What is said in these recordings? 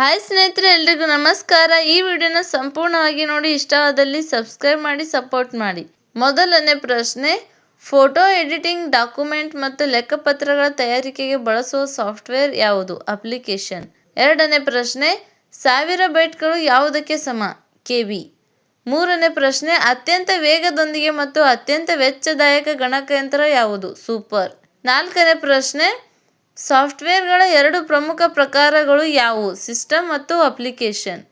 Hi ಸ್ನೇಹಿತರೆ, ಎಲ್ರಿಗೂ ನಮಸ್ಕಾರ. ಈ ವಿಡಿಯೋನ ಸಂಪೂರ್ಣವಾಗಿ ನೋಡಿ, ಇಷ್ಟವಾದಲ್ಲಿ ಸಬ್ಸ್ಕ್ರೈಬ್ ಮಾಡಿ, ಸಪೋರ್ಟ್ ಮಾಡಿ. ಮೊದಲನೇ ಪ್ರಶ್ನೆ, ಫೋಟೋ ಎಡಿಟಿಂಗ್ ಡಾಕ್ಯುಮೆಂಟ್ ಮತ್ತು ಲೆಕ್ಕಪತ್ರಗಳ ತಯಾರಿಕೆಗೆ ಬಳಸುವ ಸಾಫ್ಟ್ವೇರ್ ಯಾವುದು? ಅಪ್ಲಿಕೇಶನ್. ಎರಡನೇ ಪ್ರಶ್ನೆ, ಸಾವಿರ ಬೈಟ್ಗಳು ಯಾವುದಕ್ಕೆ ಸಮ? ಕೆ ಬಿ ಮೂರನೇ ಪ್ರಶ್ನೆ, ಅತ್ಯಂತ ವೇಗದೊಂದಿಗೆ ಮತ್ತು ಅತ್ಯಂತ ವೆಚ್ಚದಾಯಕ ಗಣಕಯಂತ್ರ ಯಾವುದು? ಸೂಪರ್. ನಾಲ್ಕನೇ ಪ್ರಶ್ನೆ ಸಾಫ್ಟ್ವೇರ್ಗಳ ಎರಡು ಪ್ರಮುಖ ಪ್ರಕಾರಗಳು ಯಾವುವು? ಸಿಸ್ಟಮ್ ಮತ್ತು ಅಪ್ಲಿಕೇಶನ್.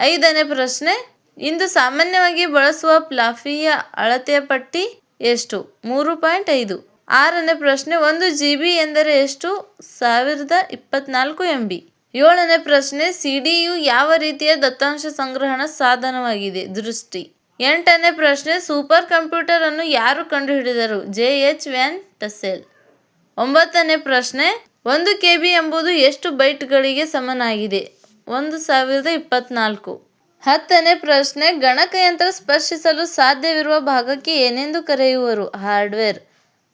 ಐದನೇ ಪ್ರಶ್ನೆ, ಇಂದು ಸಾಮಾನ್ಯವಾಗಿ ಬಳಸುವ ಪ್ಲಾಫಿಯ ಅಳತೆಯ ಪಟ್ಟಿ ಎಷ್ಟು? ಮೂರು ಪಾಯಿಂಟ್ ಐದು. ಆರನೇ ಪ್ರಶ್ನೆ, ಒಂದು ಜಿ ಬಿ ಎಂದರೆ ಎಷ್ಟು? ಸಾವಿರದ ಇಪ್ಪತ್ನಾಲ್ಕು ಎಂ ಬಿ ಏಳನೇ ಪ್ರಶ್ನೆ, ಸಿ ಡಿ ಯಾವ ರೀತಿಯ ದತ್ತಾಂಶ ಸಂಗ್ರಹಣ ಸಾಧನವಾಗಿದೆ? ದೃಷ್ಟಿ. ಎಂಟನೇ ಪ್ರಶ್ನೆ, ಸೂಪರ್ ಕಂಪ್ಯೂಟರ್ ಅನ್ನು ಯಾರು ಕಂಡುಹಿಡಿದರು? ಜೆ ಎಚ್ ವ್ಯಾನ್ ಟಸೆಲ್ ಒಂಬತ್ತನೇ ಪ್ರಶ್ನೆ ಒಂದು ಕೆ ಬಿ ಎಂಬುದು ಎಷ್ಟು ಬೈಟ್ಗಳಿಗೆ ಸಮನಾಗಿದೆ? ಒಂದು ಸಾವಿರದ ಇಪ್ಪತ್ನಾಲ್ಕು. ಹತ್ತನೇ ಪ್ರಶ್ನೆ, ಗಣಕಯಂತ್ರ ಸ್ಪರ್ಶಿಸಲು ಸಾಧ್ಯವಿರುವ ಭಾಗಕ್ಕೆ ಏನೆಂದು ಕರೆಯುವರು? ಹಾರ್ಡ್ವೇರ್.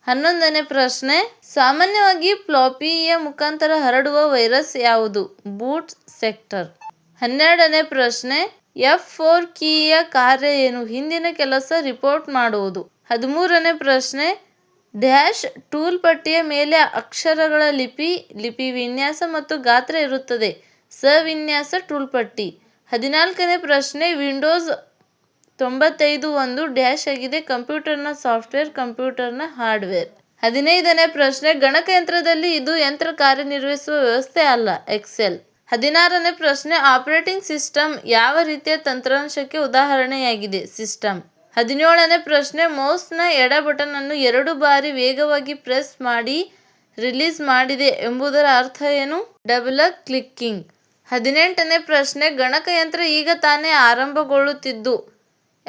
ಹನ್ನೊಂದನೇ ಪ್ರಶ್ನೆ, ಸಾಮಾನ್ಯವಾಗಿ ಫ್ಲಾಪಿಯ ಮುಖಾಂತರ ಹರಡುವ ವೈರಸ್ ಯಾವುದು? Boot sector. ಹನ್ನೆರಡನೇ ಪ್ರಶ್ನೆ, ಎಫ್ ಫೋರ್ ಕೀಯ ಕಾರ್ಯ ಏನು? ಹಿಂದಿನ ಕೆಲಸ ರಿಪೋರ್ಟ್ ಮಾಡುವುದು. ಹದಿಮೂರನೇ ಪ್ರಶ್ನೆ ಡ್ಯಾಶ್ ಟೂಲ್ ಪಟ್ಟಿಯ ಮೇಲೆ ಅಕ್ಷರಗಳ ಲಿಪಿ ಲಿಪಿ ವಿನ್ಯಾಸ ಮತ್ತು ಗಾತ್ರ ಇರುತ್ತದೆ. ಸವಿನ್ಯಾಸ ಟೂಲ್ ಪಟ್ಟಿ. ಹದಿನಾಲ್ಕನೇ ಪ್ರಶ್ನೆ, ವಿಂಡೋಸ್ ತೊಂಬತ್ತೈದು ಒಂದು ಡ್ಯಾಶ್ ಆಗಿದೆ. ಕಂಪ್ಯೂಟರ್ನ ಸಾಫ್ಟ್ವೇರ್, ಕಂಪ್ಯೂಟರ್ನ ಹಾರ್ಡ್ವೇರ್. ಹದಿನೈದನೇ ಪ್ರಶ್ನೆ, ಗಣಕಯಂತ್ರದಲ್ಲಿ ಇದು ಯಂತ್ರ ಕಾರ್ಯನಿರ್ವಹಿಸುವ ವ್ಯವಸ್ಥೆ ಅಲ್ಲ, ಎಕ್ಸೆಲ್. ಹದಿನಾರನೇ ಪ್ರಶ್ನೆ, ಆಪರೇಟಿಂಗ್ ಸಿಸ್ಟಮ್ ಯಾವ ರೀತಿಯ ತಂತ್ರಾಂಶಕ್ಕೆ ಉದಾಹರಣೆಯಾಗಿದೆ? ಸಿಸ್ಟಮ್. ಹದಿನೇಳನೇ ಪ್ರಶ್ನೆ, ಮೌಸ್ನ ಎಡ ಬಟನ್ ಅನ್ನು ಎರಡು ಬಾರಿ ವೇಗವಾಗಿ ಪ್ರೆಸ್ ಮಾಡಿ ರಿಲೀಸ್ ಮಾಡಿದೆ ಎಂಬುದರ ಅರ್ಥ ಏನು? Double clicking. ಹದಿನೆಂಟನೇ ಪ್ರಶ್ನೆ, ಗಣಕಯಂತ್ರ ಈಗ ತಾನೇ ಆರಂಭಗೊಳ್ಳುತ್ತಿದ್ದು.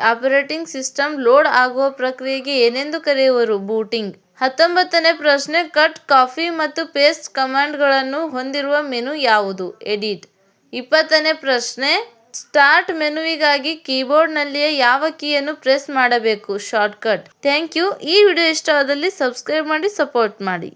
ಆಪರೇಟಿಂಗ್ ಸಿಸ್ಟಮ್ ಲೋಡ್ ಆಗುವ ಪ್ರಕ್ರಿಯೆಗೆ ಏನೆಂದು ಕರೆಯುವರು? ಬೂಟಿಂಗ್. ಹತ್ತೊಂಬತ್ತನೇ ಪ್ರಶ್ನೆ, ಕಟ್ ಕಾಫಿ ಮತ್ತು ಪೇಸ್ಟ್ ಕಮಾಂಡ್ಗಳನ್ನು ಹೊಂದಿರುವ ಮೆನು ಯಾವುದು? ಎಡಿಟ್. ಇಪ್ಪತ್ತನೇ ಪ್ರಶ್ನೆ ಸ್ಟಾರ್ಟ್ ಮೆನುವಿಗಾಗಿ ಕೀಬೋರ್ಡ್ನಲ್ಲಿಯೇ ಯಾವ ಕೀಯನ್ನು ಪ್ರೆಸ್ ಮಾಡಬೇಕು? ಶಾರ್ಟ್ಕಟ್. Thank you. ಈ ವಿಡಿಯೋ ಇಷ್ಟವಾದಲ್ಲಿ ಸಬ್ಸ್ಕ್ರೈಬ್ ಮಾಡಿ, ಸಪೋರ್ಟ್ ಮಾಡಿ.